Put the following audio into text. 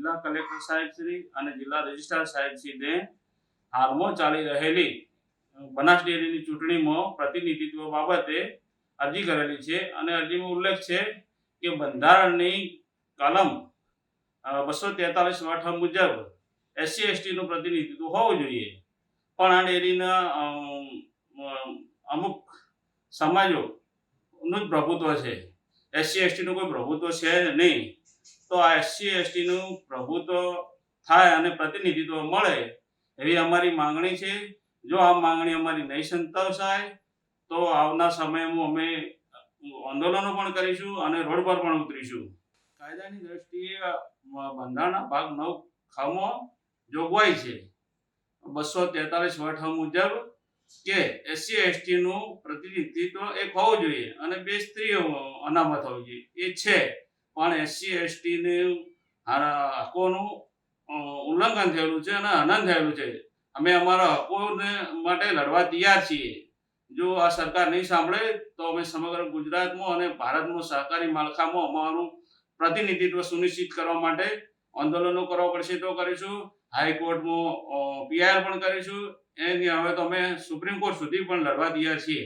જિલ્લા કલેક્ટર સાહેબ શ્રી અને જિલ્લા રજિસ્ટ્રાર સાહેબ શ્રીને હાલમાં ચાલી રહેલી બનાસ ડેરીની ચૂંટણીમાં પ્રતિનિધિત્વ બાબતે અરજી કરેલી છે અને અરજીમાં ઉલ્લેખ છે કે બંધારણની કલમ બસો તેતાલીસ વઠ મુજબ એસસી એસટીનું પ્રતિનિધિત્વ હોવું જોઈએ. પણ આ ડેરીના અમ, અમ, અમુક સમાજોનું જ પ્રભુત્વ છે. એસસી એસટીનું કોઈ પ્રભુત્વ છે નહીં. તો આ એસસી એસટીનું પ્રભુત્વ થાય અને પ્રતિનિધિત્વ મળે એવી અમારી માંગણી છે. જો આ માંગણી અમારી નહીં સંતોષાય, તો આવનાર સમયમાં અમે આંદોલનો પણ કરીશું અને રોડ પર પણ ઉતરીશું. કાયદાની દ્રષ્ટિએ બંધારણના ભાગ નવ ખમાં જોગવાઈ છે. બસો તેતાલીસ વઠ મુજબ કે એસસી એસટીનું પ્રતિનિધિત્વ એક હોવું જોઈએ અને બે સ્ત્રીઓ અનામત હોવી જોઈએ. એ છે પણ એસસી એસટીને હકોનું ઉલ્લંઘન થયેલું છે અને હનન થયેલું છે. અમે અમારા હકોને માટે લડવા તૈયાર છીએ. જો આ સરકાર નહીં સાંભળે, તો અમે સમગ્ર ગુજરાતમાં અને ભારતમાં સહકારી માળખામાં અમારું પ્રતિનિધિત્વ સુનિશ્ચિત કરવા માટે આંદોલનો કરવા પડશે તો કરીશું. હાઈકોર્ટમાં પીઆઈઆર પણ કરીશું. એની હવે તો અમે સુપ્રીમ કોર્ટ સુધી પણ લડવા તૈયાર છીએ.